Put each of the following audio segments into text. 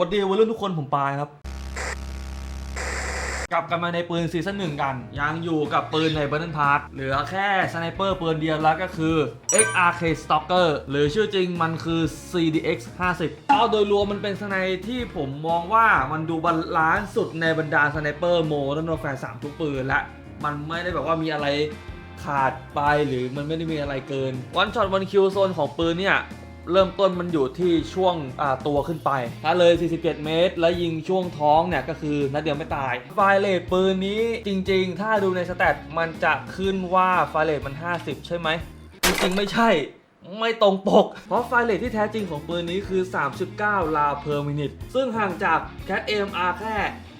วัสดีวัยรุ่นทุกคนผมปายครับ กลับกันมาในปืนซีซั่นหนึ่งกัน ยังอยู่กับปืนใน b u r n e n Part เหลือแค่สไนเปอร์ปืนเดียวแล้วก็คือ XRK Stalker หรือชื่อจริงมันคือ CDX 50เอาโดยรวมมันเป็นสไนที่ผมมองว่ามันดูบาลานซ์สุดในบรรดาสไนเปอร์โมด r n Warfare 3ทุกปืนและ มันไม่ได้แบบว่ามีอะไรขาดไปหรือมันไม่ได้มีอะไรเกินวันช็อตวันคิวโซนของปืนเนี่ย เริ่มต้นมันอยู่ที่ช่วงตัวขึ้นไป ถ้าเลย 47 เมตร แล้วยิงช่วงท้องเนี่ยก็คือนัดเดียวไม่ตายไฟเลทปืนนี้จริง ๆ ถ้าดูในสแตทมันจะขึ้นว่าไฟเลทมัน 50 ใช่ไหม จริง ๆ ไม่ใช่ไม่ตรงปก เพราะไฟเลทที่แท้จริงของปืนนี้คือ 39 ลาเพอร์มินิตซึ่งห่างจาก Cat AMR แค่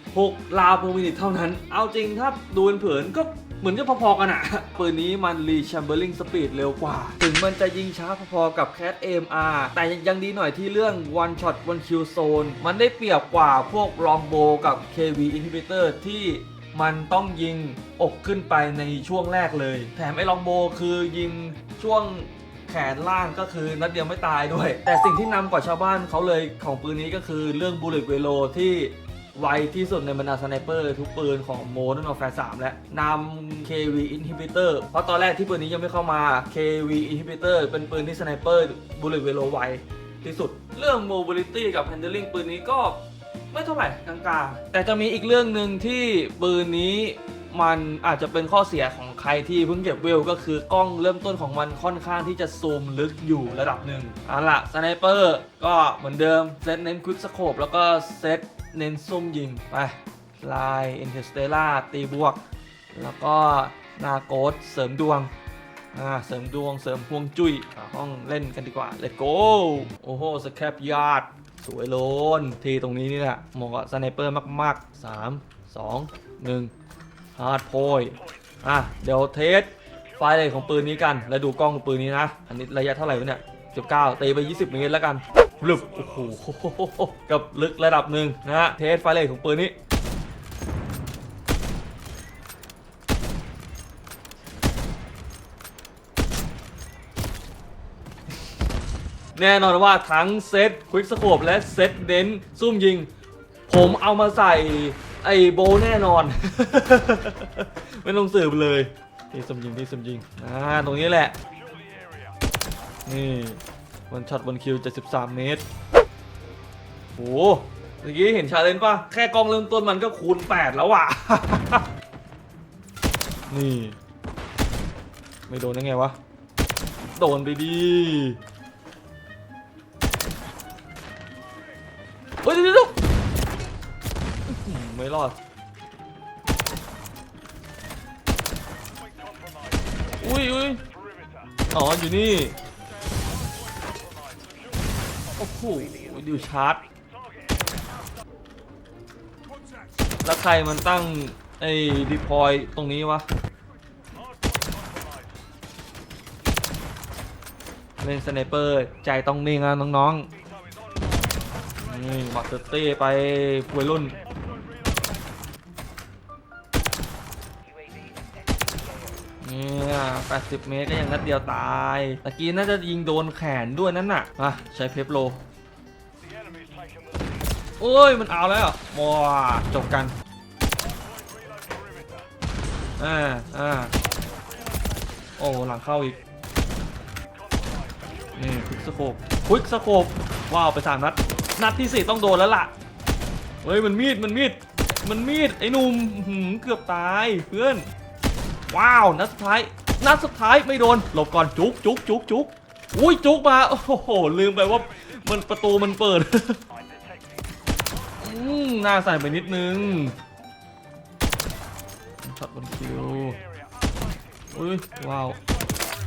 6 ลาเพอร์มินิตเท่านั้น เอาจริงถ้าดูเผินก็ เหมือนจะพอๆกันอะปืนนี้มันรีแชมเบอร์ลิงสปีดเร็วกว่า ถึงมันจะยิงช้าพอๆกับ Cat AMR แต่ยังดีหน่อยที่เรื่อง one shot one kill zone มันได้เปรียบกว่าพวก longbow กับ KV inhibitor ที่มันต้องยิงอกขึ้นไปในช่วงแรกเลย แถมไอ้ลองโบคือยิงช่วงแขนล่างก็คือนัดเดียวไม่ตายด้วย แต่สิ่งที่นำกว่าชาวบ้านเขาเลยของปืนนี้ก็คือเรื่อง bullet v e l o ที่ ไวที่สุดในบรรดาสไนเปอร์ทุกปืนของ Modern Warfare 3และนำ KV Inhibitor เพราะตอนแรกที่ปืนนี้ยังไม่เข้ามา KV Inhibitor เป็นปืนที่สไนเปอร์ bullet v e l o ไวที่สุด เรื่อง mobility กับ handling ปืนนี้ก็ไม่เท่าไหร่กลางๆ แต่จะมีอีกเรื่องหนึ่งที่ปืนนี้มันอาจจะเป็นข้อเสียของใครที่เพิ่งเก็บเวลก็คือกล้องเริ่มต้นของมันค่อนข้างที่จะซูมลึกอยู่ระดับหนึ่งเอาล่ะสไนเปอร์ก็เหมือนเดิมเซตเน้นควิกสโคปแล้วก็เซต เน้นซุ่มยิงไปลายอินเทสเตล่าตีบวก แล้วก็นาโกสเสริมดวงอ่าเสริมดวงเสริมพวงจุ้ยอ่าห้องเล่นกันดีกว่า let's go โอ้โหสแคปยาดสวยโลนทีตรงนี้นี่แหละเหมาะกับสไนเปอร์มากๆ 3 2 1 ฮาร์ดโพยอะเดี๋ยวเทสไฟล์เลยของปืนนี้กัน แล้วดูกล้องของปืนนี้นะ อันนี้ระยะเท่าไหร่เนี่ย 19ตีไป 20 เมตรแล้วกัน ลึบโอ้โหกับลึกระดับหนึ่งนะฮะเทสไฟเลยของปืนนี้แน่นอนว่าทั้งเซตควิกสโคปและเซตเดนซุ่มยิง ผมเอามาใส่ไอ้โบแน่นอน ไม่ต้องสืบเลยที่สมยิงที่สมยิงอ่าตรงนี้แหละนี่ วันช็อตวันคิว 73 เมตรโหเมื่อกี้เห็นชาเลนจ์ป่ะ แค่กล้องเริ่มต้นมันก็คูณ 8 แล้วอะ นี่ ไม่โดนได้ไงวะ โดนไปดีเฮ้ยเดี๋ยวไม่รอดอุ้ยอุ้ยอ๋อ อยู่นี่ อ้โหดูชาร์จ แล้วใครมันตั้ง ไอ้ดีพอยตรงนี้วะ เล่นสไนเปอร์ใจต้องนิ่งนะน้องๆ นี่มาเตอร์เต้ไปวัยรุ่น 80 เมตรก็ยังนัดเดียวตายตะกี้น่าจะยิงโดนแขนด้วยนั่นน่ะอะใช้เพปโลโอ้ยมันเอาแล้วว้าจบกันอ่าอ่าโอ้หลังเข้าอีกนี่ควิกสโคปควิกสโคปว้าวไปสามนัด นัดที่สี่ต้องโดนแล้วล่ะเฮ้ยมันมีดมันมีดมันมีดไอ้นุ่มเกือบตายเพื่อนว้าวนัดสุดท้าย นัดสุดท้ายไม่โดน หลบก่อนจุกจุกจุกจุกอุ้ยจุกมาโอ้โหลืมไปว่ามันประตูมันเปิดอืมน่าใส่ไปนิดนึงช็อตบนคิวอุ้ยว้าว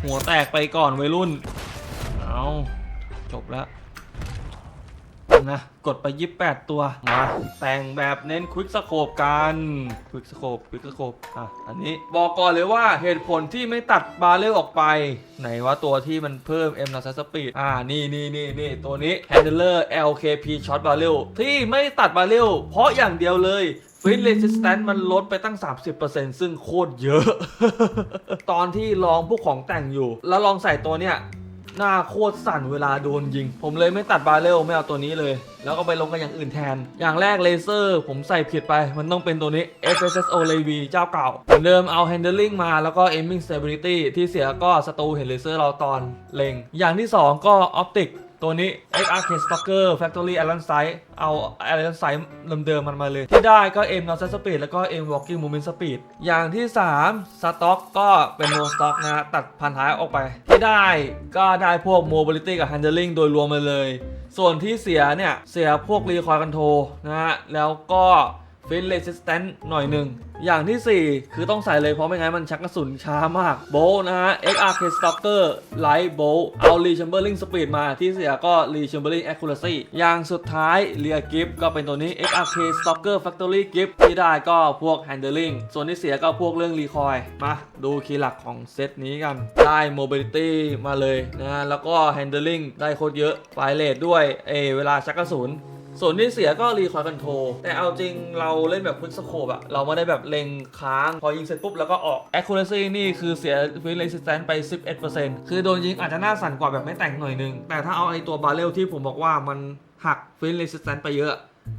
หัวแตกไปก่อนวัยรุ่น เอาจบแล้ว นะ กดไป 28 ตัว มา แต่งแบบเน้นควิกสโคปกันควิกสโคปควิกสโคปอะ อันนี้บอกก่อนเลยว่าเหตุผลที่ไม่ตัดบาเรลออกไป ไหนว่าตัวที่มันเพิ่ม M นาซ Speed อ่า นี่นี่นี่นี่ตัวนี้ Handler LKP Shot Barrel ที่ไม่ตัดบาเรลเพราะอย่างเดียวเลยฟิตเรสสแตนมันลดไปตั้ง 30%ซึ่งโคตรเยอะ ตอนที่ลองพวกของแต่งอยู่ แล้วลองใส่ตัวเนี้ย หน้าโคตรสั่นเวลาโดนยิง ผมเลยไม่ตัดบาเรลไม่เอาตัวนี้เลย แล้วก็ไปลงกันอย่างอื่นแทน อย่างแรกเลเซอร์ ผมใส่ผิดไป มันต้องเป็นตัวนี้ FSSO Lev เจ้าเก่าเหมือนเดิมเอา handling มาแล้วก็ aiming stability ที่เสียก็สตูเห็นเลเซอร์เราตอนเล็ง อย่างที่ 2 ก็ optic ตัวนี้ XRK Stalker Factory Iron Sight เอา Iron Sight เดิมๆมันมาเลย ที่ได้ก็ M Noise Speed แล้วก็ M Walking Movement Speed อย่างที่ 3 Stock ก็เป็น No Stock นะฮะตัดพันท้ายออกไป ที่ได้ก็ได้พวก Mobility กับ Handling โดยรวมมาเลย ส่วนที่เสียเนี่ย เสียพวก Recoil Control นะฮะแล้วก็ ฟิน Resistant หน่อยหนึ่ง อย่างที่ 4 คือต้องใส่เลยเพราะไม่งั้นมันชักกระสุนช้ามาก โบนะฮะ XRK Stalker Light b o l เอา Rechamberling Speed มาที่เสียก็ Rechamberling Accuracy อย่างสุดท้าย Rear Grip ก็เป็นตัวนี้ XRK Stalker Factory Grip ที่ได้ก็พวก Handling ส่วนที่เสียก็พวกเรื่อง Recoil มาดูคีย์หลักของเซตนี้กัน ได้ Mobility มาเลยนะฮะแล้วก็ Handling ได้โคตรเยอะไฟเลทด้วยเออเวลาชักกระสุน ส่วนที่เสียก็รีคอยคอนโทรแต่เอาจริงเราเล่นแบบควิกสโคปอะเราไม่ได้แบบเล็งค้าง พอยิงเสร็จปุ๊บแล้วก็ออก accuracy นี่คือเสีย field resistance ไป 11%คือโดนยิงอาจจะหน้าสั่นกว่าแบบไม่แต่งหน่อยนึง แต่ถ้าเอาไอตัวบาเรลที่ผมบอกว่ามันหัก field resistance ไปเยอะ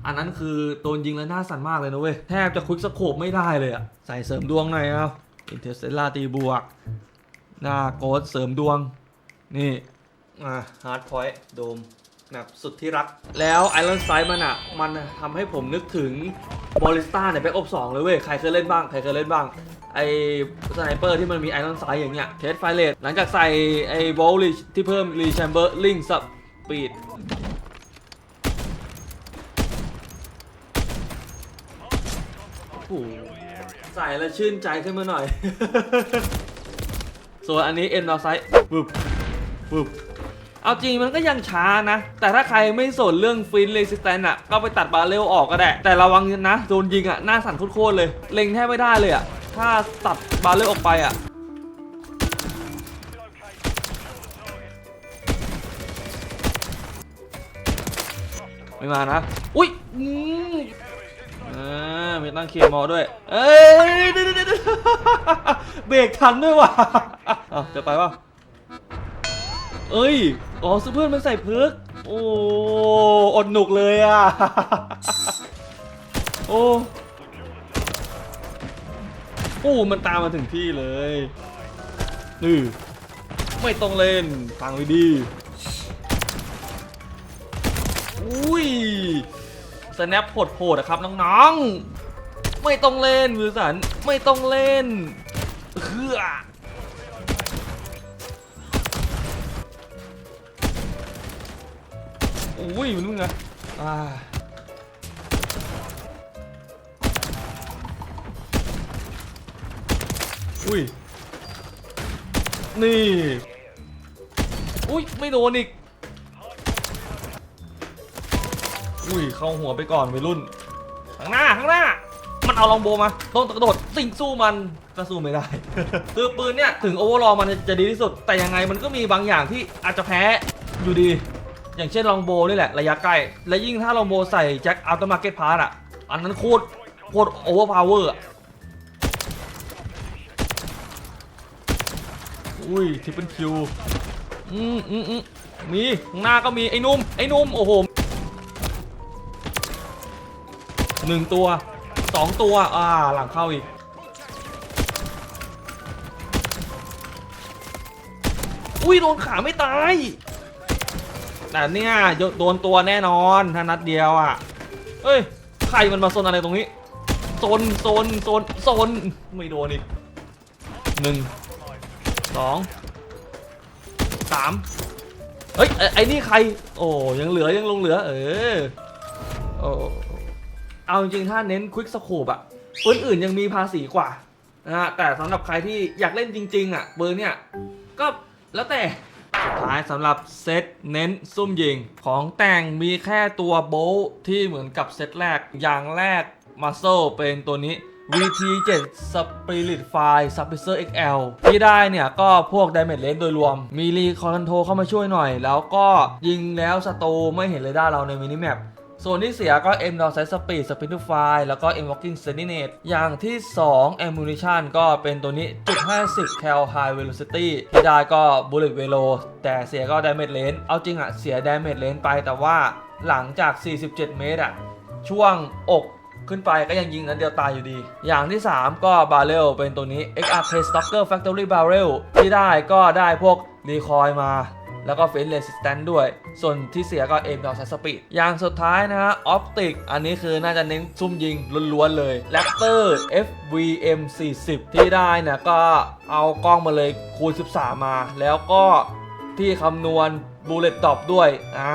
อันนั้นคือโดนยิงแล้วหน้าสั่นมากเลยนะเว้ย แทบจะควิกสโคปไม่ได้เลยอะใส่เสริมดวงหน่อยเอาอินเทอร์เซล่าตีบวก หน้าโกดเสริมดวง นี่ อ่าฮาร์ดพอยต์โดม แบบสุดที่รัก แล้วไอรอนไซด์มันอะ มันทำให้ผมนึกถึงบอลิสต้าในแบ็กออฟสเลยเว้ย ใครเคยเล่นบ้าง ใครเคยเล่นบ้าง ไอสไนเปอร์ที่มันมีไอรอนไซด์อย่างเงี้ยเทสไฟเลตหลังจากใส่ไอโบลิชที่เพิ่มรีแชมเบอร์ลิงสปีดโอ้ใส่แล้วชื่นใจขึ้นมาหน่อย ส่วนอันนี้เอ็นดอไซด์ปึ๊บปึ๊บ เอาจริงมันก็ยังช้านะ แต่ถ้าใครไม่สนเรื่องฟินเลสิสแตนอะก็ไปตัดบาเรลออกก็ได้ แต่ระวังนะโดนยิงอะหน้าสั่นโคตรเลย เล็งแทบไม่ได้เลยอะถ้าตัดบาเรลออกไปอะไม่มานะ อุ้ยอืมอ่ามีตั้งเคมอด้วย เอ้ยเดี๋ยวๆๆเบรกทันด้วยว่ะอ้าจะไปเปล่า เอ้ย อ๋อซื้อเพื่อนมันใส่เพิกโอ้ อดหนุกเลยอะ โอ้ โอ้ มันตามมาถึงที่เลย นี่ไม่ต้องเล่นฟังไว้ดี อุ้ย สแนปโผดๆอะครับน้องๆ ไม่ต้องเล่นวิลสัน ไม่ต้องเล่นเฮือ อุ้ยมันนู่นไงอ่าอุ้ย นี่ อุ้ย ไม่โดนอีก อุ้ย เข้าหัวไปก่อนวัยรุ่น ข้างหน้า ข้างหน้า มันเอาลองโบมาต้องกระโดดสิ่งสู้มันก็สู้ไม่ได้ คือปืนเนี่ย ถึงโอเวอร์ลมันจะดีที่สุด แต่ยังไงมันก็มีบางอย่างที่อาจจะแพ้อยู่ดี อย่างเช่นลองโบนี่แหละระยะใกล้ และยิ่งถ้าลองโบใส่แจ็คอัลต์มาร์เก็ตพาร์ตอะ อันนั้นโคตรโคตรโอเวอร์พาวเวอร์อะอุ้ยทิปเปิลคิวอืมอืมอืมมีข้างหน้าก็มีไอ้นุ่มไอ้นุ่มโอ้โหหนึ่งตัวสองตัว อ่า หลังเข้าอีกอุ้ยโดนขาไม่ตาย แต่เนี่ยโดนตัวแน่นอนถ้านัดเดียวอะเฮ้ยใครมันมาโซนอะไรตรงนี้โซนโซนโซนโซนไม่โดนอีกหนึ่งสองสามเฮ้ยไอ้นี่ใคร โอ้ยังเหลือยังลงเหลือ เออโอ้เอาจริงๆถ้าเน้นควิกสโคปอะปืนอื่นยังมีภาษีกว่านะฮะแต่สำหรับใครที่อยากเล่นจริง ๆอะเบอร์เนี่ยก็แล้วแต่ สุดท้ายสำหรับเซตเน้นซุ่มยิง ของแต่งมีแค่ตัวโบลที่เหมือนกับเซตแรกอย่างแรกมาโซเป็นตัวนี้ VT7 Spirit Fire Suppressor XL ที่ได้เนี่ยก็พวก Damage Range โดยรวม มีรีคอนโทรเข้ามาช่วยหน่อย แล้วก็ยิงแล้วสตูไม่เห็นเรดาร์เราในมินิแมป ส่วนที่เสียก็ M d o s i z e Speed Spin to Fire แล้วก็ M Walking Steadiness อย่างที่ 2 Ammunition ก็เป็นตัวนี้จุด50 Cal High Velocity ที่ได้ก็ Bullet Velo แต่เสียก็ Damage Range เอาจริงอะเสีย Damage Range ไปแต่ว่าหลังจาก 47 เมตรอะช่วงอกขึ้นไปก็ยังยิงนั้นเดียวตายอยู่ดี อย่างที่ 3 ก็ Barrel เป็นตัวนี้ XRK Stalker Factory Barrel ที่ได้ก็ได้พวก Decoy มา แล้วก็ Fence Resistance ด้วย ส่วนที่เสียก็ Aim Down Speed อย่างสุดท้ายนะฮะ Optic อันนี้คือน่าจะเน้นซุ่มยิงล้วนๆเลย Raptor FVM 40 ที่ได้นี่ยก็เอากล้องมาเลยคูณ 13 มา แล้วก็ที่คำนวณ Bullet Drop ด้วย อ่า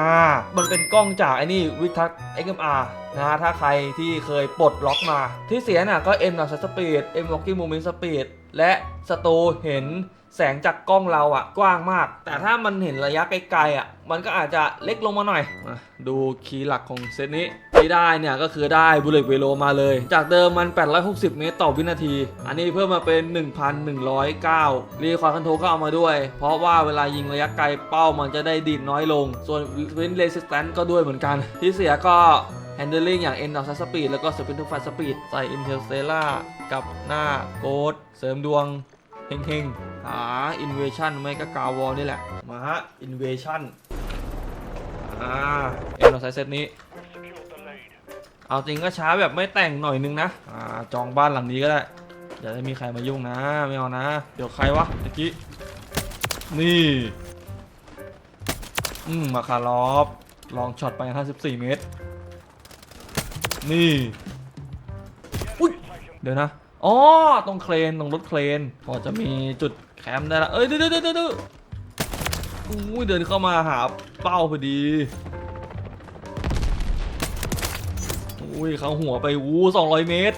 มันเป็นกล้องจากไอ้นี่วิทัก XMR นะฮะ ถ้าใครที่เคยปลดล็อกมา ที่เสียน่ะก็ M Down Speed M Walking Movement Speed และสตูเห็น แสงจากกล้องเราอะกว้างมาก แต่ถ้ามันเห็นระยะไกลๆอะมันก็อาจจะเล็กลงมาหน่อยมาดูคีย์หลักของเซตนี้ที่ได้เนี่ยก็คือได้บุลเลตเวโลมาเลย จากเดิมมัน 860 เมตรต่อวินาที อันนี้เพิ่มมาเป็น 1,109 รีคอร์ดคอนโทรก็เอามาด้วย เพราะว่าเวลายิงระยะไกลเป้ามันจะได้ดีดน้อยลง ส่วนว้น resistance ก็ด้วยเหมือนกัน ที่เสียก็ handling อย่าง end of speed แล้วก็ spin to fire speed ใส่ interstellar กับหน้าโกดเสริมดวง เฮงๆ หา invasion ไม่ก็กาวอลนี่แหละ มาฮะ invasion อ่าเอ็นเราใช้เซตนี้ เอาจริงก็ช้าแบบไม่แต่งหน่อยนึงนะ อ่าจองบ้านหลังนี้ก็ได้อย่าได้มีใครมายุ่งนะ ไม่เอานะ เดี๋ยวใครวะเมื่อกี้ นี่ อืมมาคารอฟลองช็อตไป 54 เมตร นี่ อุ้ย เดี๋ยวนะ อ๋อตรงเครนตรงรถเครนพอจะมีจุดแคมป์ได้ละเอ้ยเดี๋ยวเดี๋ยวเดี๋ยวเดี๋ยวอุ้ยเดินเข้ามาหาเป้าพอดีอุ้ยเขาหัวไปอู้สองร้อยเมตร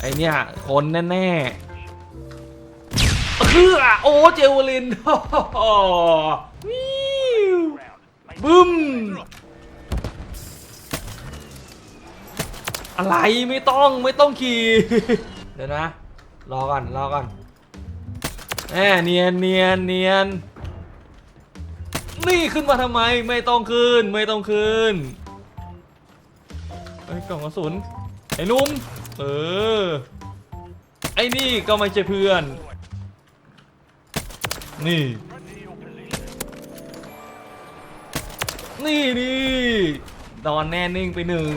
ไอเนี่ย คนแน่ๆคืออะโอ้เจวลินวิวบึ้ม อะไรไม่ต้องไม่ต้องขี่ เดี๋ยวนะ รอก่อนรอก่อนแหมเนียนเนียนเนียนนี่ขึ้นมาทำไมไม่ต้องขึ้นไม่ต้องขึ้นไอ้กล่องกระสุนไอ้หนุ่มเออไอ้นี่ก็ไม่ใช่เพื่อน นี่ นี่นี่นอนแน่นิ่งไปหนึ่ง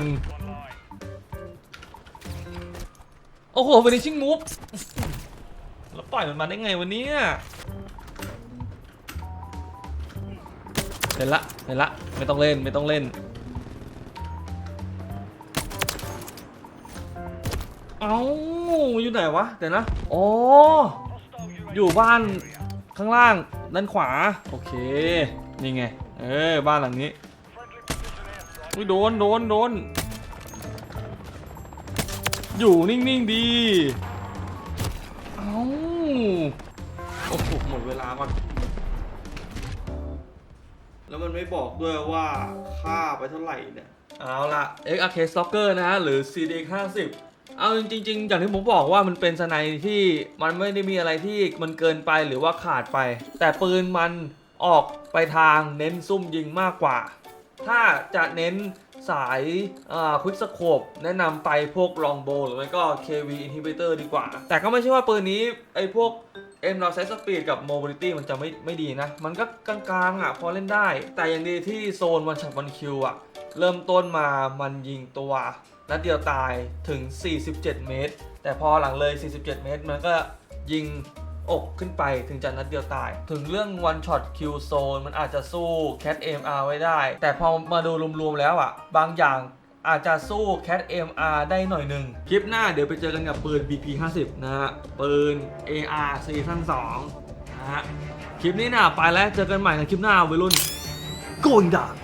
โอ้โห finishing move แล้วปล่อยมันมาได้ไงวันนี้เห็นละเห็นละ ไม่ต้องเล่น ไม่ต้องเล่นเอาอยู่ไหนวะ เดี๋ยวนะ อ๋อ อยู่บ้านข้างล่างด้านขวา โอเค นี่ไง เออบ้านหลังนี้อุ้ยโดน โดน โดน อยู่นิ่ง ๆ ดี เอาโอ้โหหมดเวลาก่อน แล้วมันไม่บอกด้วยว่าค่าไปเท่าไหร่เนี่ย เอาละ XRK Stalker นะฮะ หรือ CDX 50เอาจริง ๆ อย่างที่ผมบอกว่ามันเป็นสไนที่มันไม่ได้มีอะไรที่มันเกินไปหรือว่าขาดไป แต่ปืนมันออกไปทางเน้นซุ่มยิงมากกว่า ถ้าจะเน้น สายควิกสโคปแนะนำไปพวกลองโบหรือไม่ก็ KV inhibitor ดีกว่า แต่ก็ไม่ใช่ว่าปืนนี้ไอ้พวก M เราใช้สปีดกับ mobility มันจะไม่ไม่ดีนะ มันก็กลางๆอะพอเล่นได้ แต่อย่างดีที่โซนวันช็อตวันคิวอะ เริ่มต้นมามันยิงตัวนัดเดียวตายถึง 47 เมตร แต่พอหลังเลย 47 เมตร มันก็ยิง อกขึ้นไปถึงจะนัดเดียวตาย ถึงเรื่อง one shot kill zone มันอาจจะสู้ cat AMR ไว้ได้ แต่พอมาดูรวมๆแล้วอะ บางอย่างอาจจะสู้ cat AMR ได้หน่อยหนึ่ง คลิปหน้าเดี๋ยวไปเจอกันกับปืน BP 50นะฮะ ปืน AR ซีซั่น2นะฮะ คลิปนี้นะไปแล้วเจอกันใหม่ในคลิปหน้าวัยรุ่น going dark